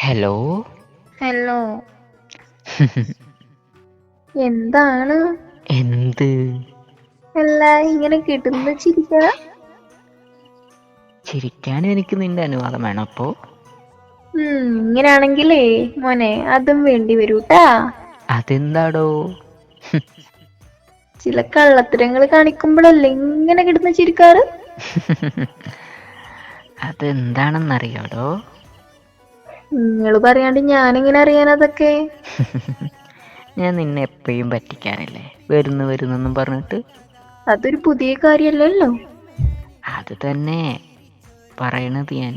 Hello? Hello. എന്താണ്? എന്ത്? അല്ല ഇങ്ങനെ കിട്ടുന്ന ചിരിക്ക. ചിരിക്കാൻ എനിക്ക് നിന്റെ അനുവാദം വേണം അപ്പോ? ഇങ്ങനാണെങ്കിലേ മോനെ അതും വേണ്ടി വരൂട്ടാ. അതെന്താടോ? ചില കള്ളത്തരങ്ങൾ കാണിക്കുമ്പോഴല്ലേ ഇങ്ങനെ കിടന്ന് ചിരിക്കാറ്? അതെന്താണെന്നറിയാടോ? നിങ്ങൾ പറയാണ്ട് ഞാനെങ്ങനെ അറിയാൻ അതൊക്കെ ഞാൻ നിന്നെ എപ്പോഴും പറ്റിക്കാനല്ലേ. വരുന്നു വരുന്നെന്നും പറഞ്ഞിട്ട്. അതൊരു പുതിയ കാര്യല്ലോ അത് തന്നെ. പറയണത് ഞാൻ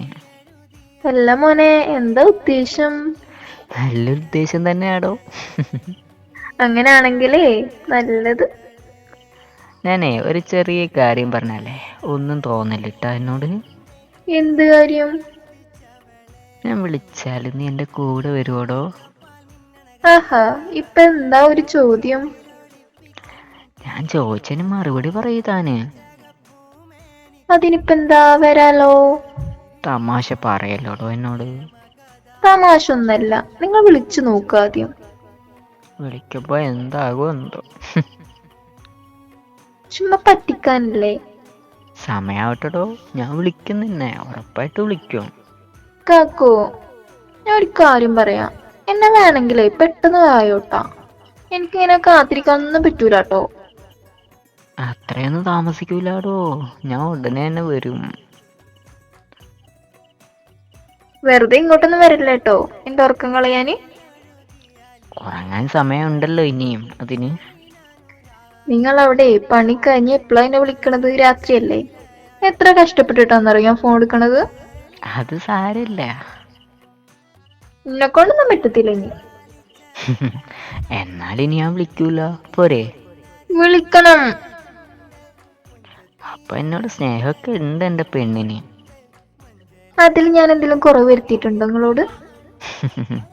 അല്ല മോനെ എന്താ ഉദ്ദേശം? നല്ല ഉദ്ദേശം തന്നെയാടോ. അങ്ങനാണെങ്കിലേ നല്ലത്. ഞാനേ ഒരു ചെറിയ കാര്യം പറഞ്ഞാലേ. ഒന്നും തോന്നില്ല എന്നോട്. എന്ത് കാര്യം? ഞാൻ വിളിച്ചാൽ നീ എന്റെ കൂടെ വരുവോടോ? ആഹാ ഇപ്പൊ എന്താ ഒരു ചോദ്യം? ഞാൻ ചോദിച്ചതിന് മറുപടി പറയൂ താന്. അതിനിപ്പോ എന്താ വരാലോ? തമാശ പറയല്ലോടോ എന്നോട്? തമാശ ഒന്നല്ല നിങ്ങൾ വിളിച്ചു നോക്കുക ആദ്യം. വിളിക്കുമ്പോ എന്താകും എന്തോ. ചുമ്മാ പറ്റിക്കാനല്ലേ? സമയാവട്ടെടോ ഞാൻ വിളിക്കും നിന്നെ ഉറപ്പായിട്ട് വിളിക്കും. കാക്കോ. ഞാൻ ഒരു കാര്യം പറയാം. എന്നെ വേണമെങ്കിലേ പെട്ടെന്ന് ആയോട്ടാ എനിക്കിങ്ങനെ കാത്തിരിക്കാനൊന്നും പറ്റൂല കേട്ടോ അത്രയൊന്നും താമസിക്കൂലാടോ. ഞാൻ ഉടനെ തന്നെ വരും. വെറുതെ ഇങ്ങോട്ടൊന്നും വരില്ല കേട്ടോ എന്റെ ഉറക്കം കളയാന് ഉറങ്ങാൻ സമയമുണ്ടല്ലോ ഇനിയും. അതിന്? നിങ്ങൾ അവിടെ പണി കഴിഞ്ഞ് എപ്പോഴാണ് എന്നെ വിളിക്കണത്? രാത്രിയല്ലേ? എത്ര കഷ്ടപ്പെട്ടിട്ടാന്നറിയാം ഫോൺ എടുക്കണത്? അത് സാരമില്ല എന്നെക്കൊണ്ടൊന്നും പറ്റത്തില്ല ഇനി. എന്നാലിനി ഞാൻ വിളിക്കൂല? പോരെ. വിളിക്കണം. അപ്പൊ എന്നോട് സ്നേഹമൊക്കെ ഉണ്ട് എന്റെ പെണ്ണിന്. അതിൽ ഞാൻ എന്തെങ്കിലും കുറവ് വരുത്തിയിട്ടുണ്ടോ നിങ്ങളോട്?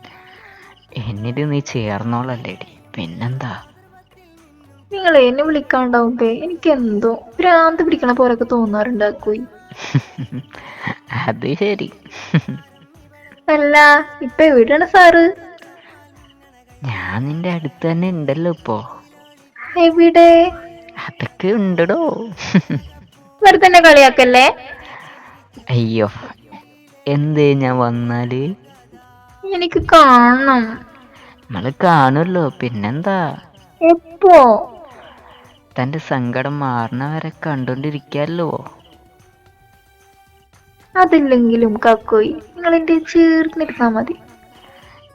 എന്നിട്ട് നീ ചേർന്നോളല്ലേടി. പിന്നെന്താ? നിങ്ങൾ എന്നെ വിളിക്കാണ്ടാവുമ്പേ എനിക്ക് എന്തോ ഭ്രാന്ത് പിടിക്കണ പോലൊക്കെ തോന്നാറുണ്ട് ആക്കോയി അത് ശരി. അല്ല ഇപ്പൊ എവിടെയാണ് സാറ്? ഞാൻ നിന്റെ അടുത്ത് തന്നെ ഉണ്ടല്ലോ ഇപ്പോ. എവിടെ? അതൊക്കെ ഉണ്ടടോ. വെറുതെ തന്നെ കളിയാക്കല്ലേ? അയ്യോ എന്തേ ഞാൻ വന്നാൽ? എനിക്ക് കാണണം. നമ്മൾ കാണുമല്ലോ പിന്നെന്താ? എപ്പോ? തന്റെ സങ്കടം മാറണവരെ കണ്ടോണ്ടിരിക്കാലോ അതില്ലെങ്കിലും കക്കോയി നിങ്ങൾ എന്റെ ചേർന്നിരുന്നാ മതി.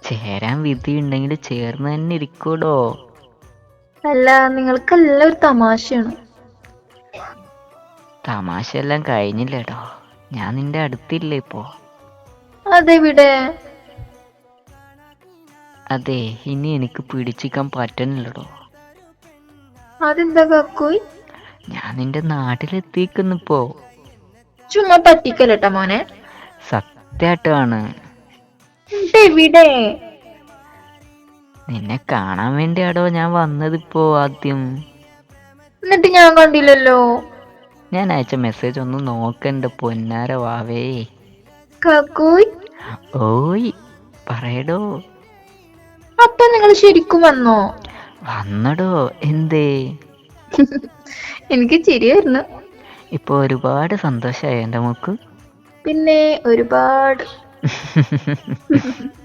ചേരാൻ വിധി ഉണ്ടെങ്കിൽ ചേർന്ന് തന്നെ ഇരിക്കൂടോ? അല്ല നിങ്ങൾക്കെല്ലാം ഒരു തമാശയാണ്. തമാശ എല്ലാം കഴിഞ്ഞില്ലേടോ. ഞാൻ നിന്റെ അടുത്തില്ലേ ഇപ്പോ. അതെവിടെ? അതെ ഇനി എനിക്ക് പിടിച്ചിക്കാൻ പറ്റണില്ലടോ. അതെന്താ കക്കോയി? ഞാൻ നിന്റെ നാട്ടിലെത്തിക്കുന്നിപ്പോ ചുമ്മാ പറ്റിക്കലട്ട മോനെ? സത്യമായിട്ടാണ് എവിടെ നിന്നെ കാണാൻ വേണ്ടിയാടോ ഞാൻ വന്നതിപ്പോ ആദ്യം. എന്നിട്ട് ഞാൻ കണ്ടില്ലല്ലോ. ഞാൻ അയച്ച മെസ്സേജ് ഒന്ന് നോക്കണ്ട പൊന്നാര വാവേ. കക്കൂയ്. ഓയ് പറയടോ. അപ്പൊ നിങ്ങൾ ശരിക്കും വന്നോ? വന്നടോ എന്തേ? എനിക്ക് ചിരി വരുന്നു ഇപ്പൊ ഒരുപാട് സന്തോഷമായി എന്റെ മോക്ക് പിന്നെ ഒരുപാട്